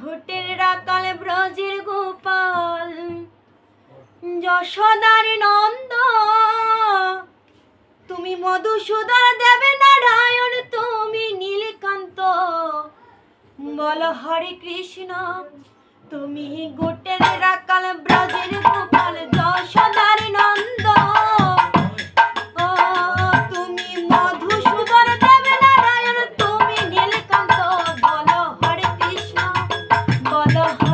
ঘটের রাকাল ব্রজের গোপাল, যশোদার নন্দ। তুমি মধুসূদন দেবে নারায়ণ তুমি নীলকান্ত। বল হরে কৃষ্ণ, তুমি গোটের রাকাল ব্রজের গোপাল, যশোদার 감사합니다.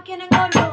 I'm gonna go